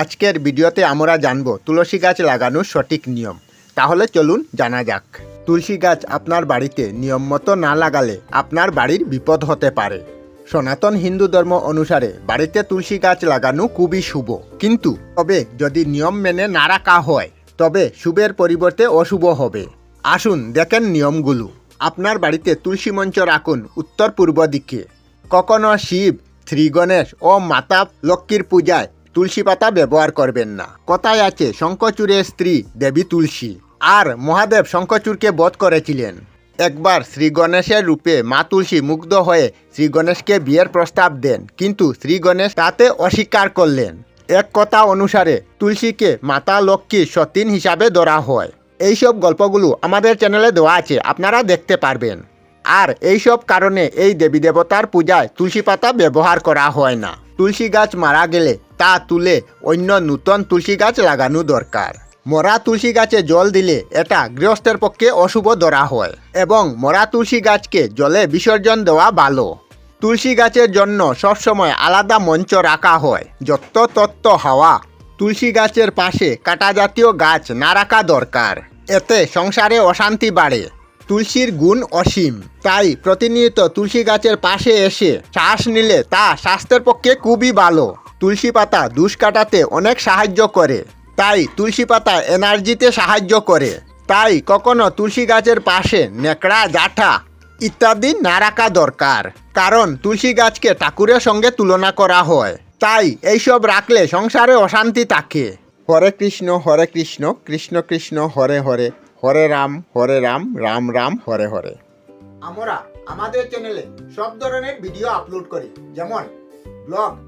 আজকের ভিডিওতে আমরা জানব তুলসী গাছ লাগানোর সঠিক নিয়ম। তাহলে চলুন জানা যাক। তুলসী গাছ আপনার বাড়িতে নিয়ম মতো না লাগালে আপনার বাড়ির বিপদ হতে পারে। সনাতন হিন্দু ধর্ম অনুসারে বাড়িতে তুলসী গাছ লাগানো খুবই শুভ। কিন্তু তবে যদি নিয়ম মেনে না রাখা হয়, তবে শুভের পরিবর্তে অশুভ হবে। আসুন দেখেন নিয়মগুলো। আপনার বাড়িতে তুলসী মঞ্চ রাখুন উত্তর পূর্ব দিকে। কখনো শিব শ্রী গণেশ ও মাতা লক্ষ্মীর পূজায় তুলসী পাতা ব্যবহার করবেন না। কথায় আছে শঙ্কচূড়ের স্ত্রী দেবী তুলসী। আর মহাদেব শঙ্কচূড়কে বধ করেছিলেন। একবার শ্রী গণেশের রূপে মা তুলসী মুগ্ধ হয়ে শ্রী গণেশকে বিয়ের প্রস্তাব দেন, কিন্তু শ্রী গণেশ তাতে অস্বীকার করলেন। এক কথা অনুসারে, তুলসীকে মাতা লক্ষ্মী সতীন হিসাবে ধরা হয়। এইসব গল্পগুলো আমাদের চ্যানেলে দেওয়া আছে, আপনারা দেখতে পারবেন। আর এইসব কারণে এই দেবী দেবতার পূজায় তুলসী পাতা ব্যবহার করা হয় না। তুলসী গাছ মারা গেলে তা তুলে অন্য নূতন তুলসী গাছ লাগানো দরকার। মরা তুলসী গাছে জল দিলে এটা গৃহস্থের পক্ষে অশুভ ধরা হয় এবং মরা তুলসী গাছকে জলে বিসর্জন দেওয়া ভালো। তুলসী গাছের জন্য সবসময় আলাদা মঞ্চ রাখা হয়, যত তত্ত্ব হাওয়া তুলসী গাছের পাশে কাটা জাতীয় গাছ না রাখা দরকার। এতে সংসারে অশান্তি বাড়ে, তুলসীর গুণ অসীম। তাই প্রতিনিয়ত তুলসী গাছের পাশে এসে শ্বাস নিলে তা স্বাস্থ্যের পক্ষে খুবই ভালো। তুলসী পাতা দুষ কাটাতে অনেক সাহায্য করে। তাই তুলসী পাতা এনার্জিতে সাহায্য করে। তাই কখনো তুলসী গাছের পাশে নেকড়া, জাঠা ইত্যাদি না রাখা দরকার। কারণ তুলসী গাছকে ঠাকুরের সঙ্গে তুলনা করা হয়। তাই এইসব রাখলে সংসারে অশান্তি থাকে। হরে কৃষ্ণ হরে কৃষ্ণ কৃষ্ণ কৃষ্ণ, হরে হরে হরে রাম হরে রাম রাম রাম, হরে হরে। আমরা আমাদের চ্যানেলে সব ধরনের ভিডিও আপলোড করি। যেমন ব্লগ